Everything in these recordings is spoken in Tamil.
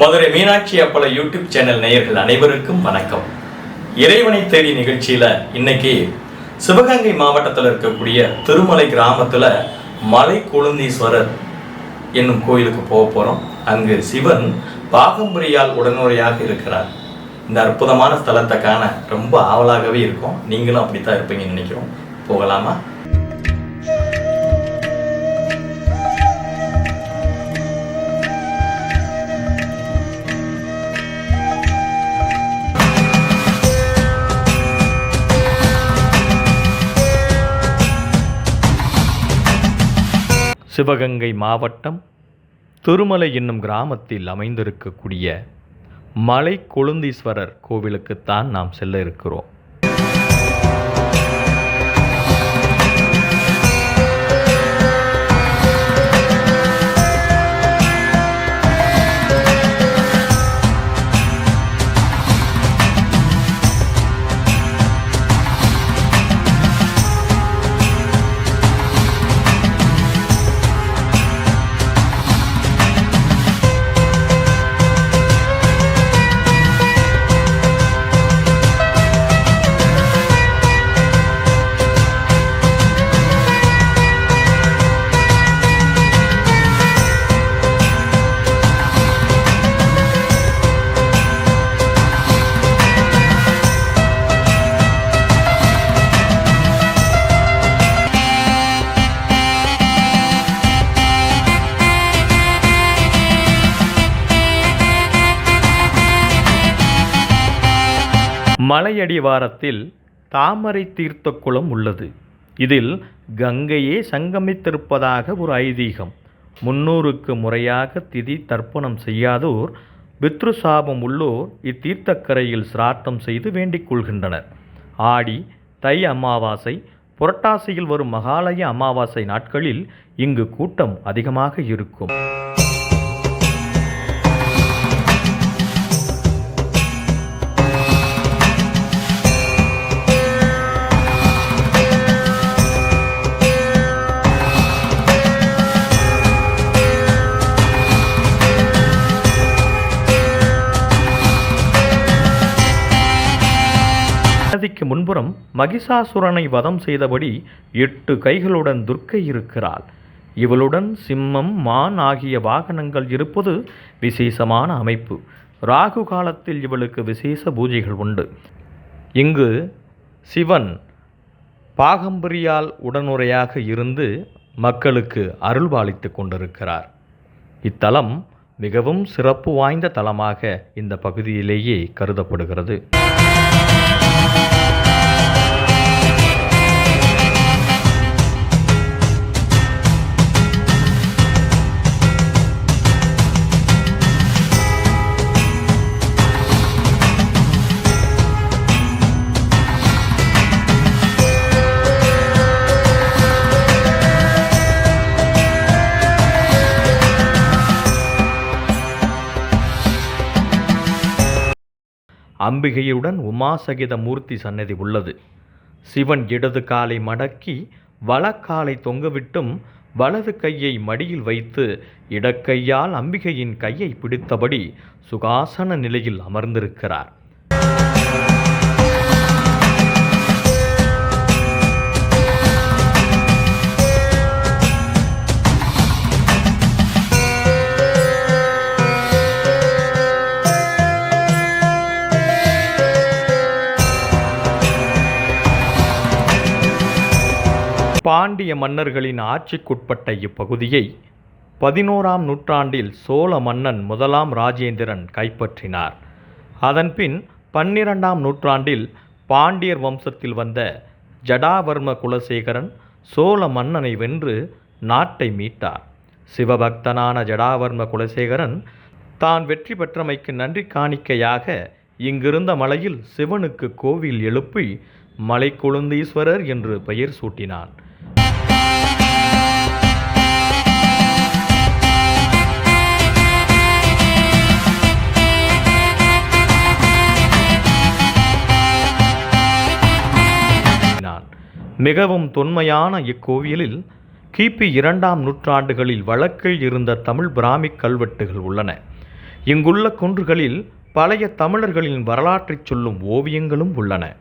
மதுரை மீனாட்சி அப்பள யூடியூப் சேனல் நேயர்கள் அனைவருக்கும் வணக்கம். இறைவனை தேடி நிகழ்ச்சியில் இன்னைக்கு சிவகங்கை மாவட்டத்தில் இருக்கக்கூடிய திருமலை கிராமத்தில் மலை குழுந்தீஸ்வரர் என்னும் கோயிலுக்கு போக போகிறோம் அங்கு சிவன் பாகம்பரியால் உடனுறையாக இருக்கிறார். இந்த அற்புதமான ஸ்தலத்தை காண ரொம்ப ஆவலாகவே இருக்கும். நீங்களும் அப்படித்தான் இருப்பீங்கன்னு நினைக்கிறோம். போகலாமா? சிவகங்கை மாவட்டம் திருமலை என்னும் கிராமத்தில் அமைந்திருக்கக்கூடிய மலை கொழுந்தீஸ்வரர் கோவிலுக்குத்தான் நாம் செல்ல இருக்கிறோம். மலையடிவாரத்தில் தாமரை தீர்த்த குளம் உள்ளது. இதில் கங்கையே சங்கமித்திருப்பதாக ஒரு ஐதீகம். முன்னூறுக்கு முறையாக திதி தர்ப்பணம் செய்யாதோர் பித்ரு சாபம் உள்ளோர் இத்தீர்த்தக்கரையில் சிராட்டம் செய்து வேண்டிக் கொள்கின்றனர். ஆடி தை அமாவாசை புரட்டாசியில் வரும் மகாலய அமாவாசை நாட்களில் இங்கு கூட்டம் அதிகமாக இருக்கும். முன்புறம் மகிஷாசுரனை வதம் செய்தபடி எட்டு கைகளுடன் துர்க்கை இருக்கிறாள். இவளுடன் சிம்மம் மான் ஆகிய வாகனங்கள் இருப்பது விசேஷமான அமைப்பு. ராகு காலத்தில் இவளுக்கு விசேஷ பூஜைகள் உண்டு. இங்கு சிவன் பாகம்பரியால் உடனுறையாக இருந்து மக்களுக்கு அருள்பாலித்து கொண்டிருக்கிறார். இத்தலம் மிகவும் சிறப்பு வாய்ந்த தலமாக இந்த பகுதியிலேயே கருதப்படுகிறது. அம்பிகையுடன் உமாசகித மூர்த்தி சன்னதி உள்ளது. சிவன் இடது காலை மடக்கி வலக்காலை தொங்கவிட்டும் வலது கையை மடியில் வைத்து இடக்கையால் அம்பிகையின் கையை பிடித்தபடி சுகாசன நிலையில் அமர்ந்திருக்கிறார். பாண்டிய மன்னர்களின் ஆட்சிக்குட்பட்ட இப்பகுதியை பதினோராம் நூற்றாண்டில் சோழ மன்னன் முதலாம் ராஜேந்திரன் கைப்பற்றினார். அதன்பின் பன்னிரெண்டாம் நூற்றாண்டில் பாண்டியர் வம்சத்தில் வந்த ஜடாவர்ம குலசேகரன் சோழ மன்னனை வென்று நாட்டை மீட்டார். சிவபக்தனான ஜடாவர்ம குலசேகரன் தான் வெற்றி பெற்றமைக்கு நன்றி காணிக்கையாக இங்கிருந்த மலையில் சிவனுக்கு கோவில் எழுப்பி மலைக்குழுந்தீஸ்வரர் என்று பெயர் சூட்டினான். மிகவும் தொன்மையான இக்கோவிலில் கிபி இரண்டாம் நூற்றாண்டுகளில் வழக்கில் இருந்த தமிழ் பிராமிக் கல்வெட்டுகள் உள்ளன. இங்குள்ள குன்றுகளில் பழைய தமிழர்களின் வரலாற்றைச் சொல்லும் ஓவியங்களும் உள்ளன.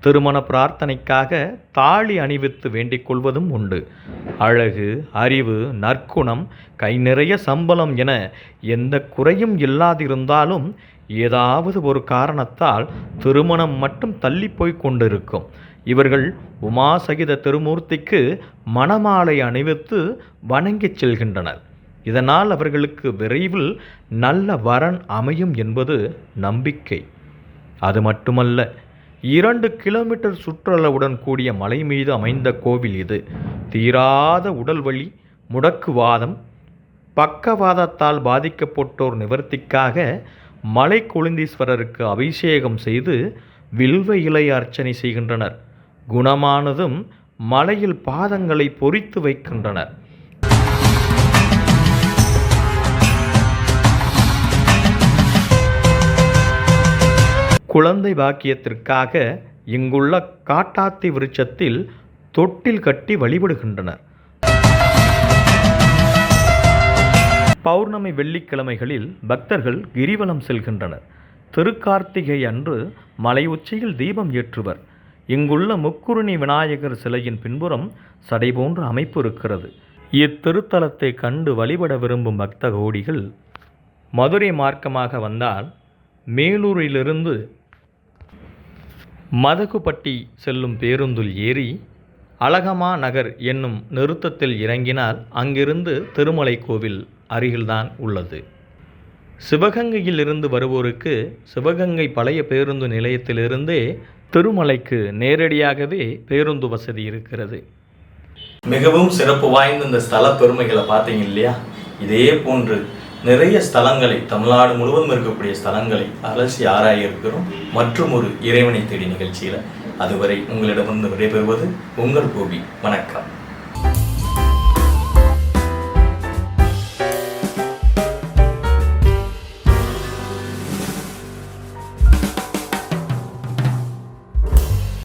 திருமண பிரார்த்தனைக்காக தாலி அணிவித்து வேண்டிக் கொள்வதும் உண்டு. அழகு அறிவு நற்குணம் கை நிறைய சம்பளம் என எந்த குறையும் இல்லாதிருந்தாலும் ஏதாவது ஒரு காரணத்தால் திருமணம் மட்டும் தள்ளி போய் கொண்டிருக்கும். இவர்கள் உமாசகித திருமூர்த்திக்கு மணமாலை அணிவித்து வணங்கிச் செல்கின்றனர். இதனால் அவர்களுக்கு விரைவில் நல்ல வரன் அமையும் என்பது நம்பிக்கை. அது மட்டுமல்ல இரண்டு கிலோமீட்டர் சுற்றளவுடன் கூடிய மலை மீது அமைந்த கோவில் இது. தீராத உடல் வலி முடக்குவாதம் பக்கவாதத்தால் பாதிக்கப்பட்டோர் நிவர்த்திக்காக மலை கொழுந்தீஸ்வரருக்கு அபிஷேகம் செய்து வில்வ இலை அர்ச்சனை செய்கின்றனர். குணமானதும் மலையில் பாதங்களை பொறித்து வைக்கின்றனர். குழந்தை பாக்கியத்திற்காக இங்குள்ள காட்டாத்தி விருட்சத்தில் தொட்டில் கட்டி வழிபடுகின்றனர். பௌர்ணமி வெள்ளிக்கிழமைகளில் பக்தர்கள் கிரிவலம் செல்கின்றனர். திருக்கார்த்திகை அன்று மலை உச்சியில் தீபம் ஏற்றுவர். இங்குள்ள முக்குருணி விநாயகர் சிலையின் பின்புறம் சடை போன்ற அமைப்பு இருக்கிறது. இத்திருத்தலத்தை கண்டு வழிபட விரும்பும் பக்த கோடிகள் மதுரை மார்க்கமாக வந்தால் மேலூரிலிருந்து மதகுப்பட்டி செல்லும் பேருந்தில் ஏறி அழகமா நகர் என்னும் நிறுத்தத்தில் இறங்கினால் அங்கிருந்து திருமலை கோவில் அருகில்தான் உள்ளது. சிவகங்கையில் இருந்து வருவோருக்கு சிவகங்கை பழைய பேருந்து நிலையத்திலிருந்தே திருமலைக்கு நேரடியாகவே பேருந்து வசதி இருக்கிறது. மிகவும் சிறப்பு வாய்ந்த இந்த ஸ்தல பெருமைகளை பார்த்தீங்க இல்லையா? இதே போன்று நிறைய ஸ்தலங்களை தமிழ்நாடு முழுவதும் இருக்கக்கூடிய ஸ்தலங்களை அலசி ஆராய இருக்கிறோம் மற்றும் ஒரு இறைவனை தேடி நிகழ்ச்சியில் அதுவரை உங்களிடமிருந்து விடைபெறுவது உங்கள் கோபி. வணக்கம்.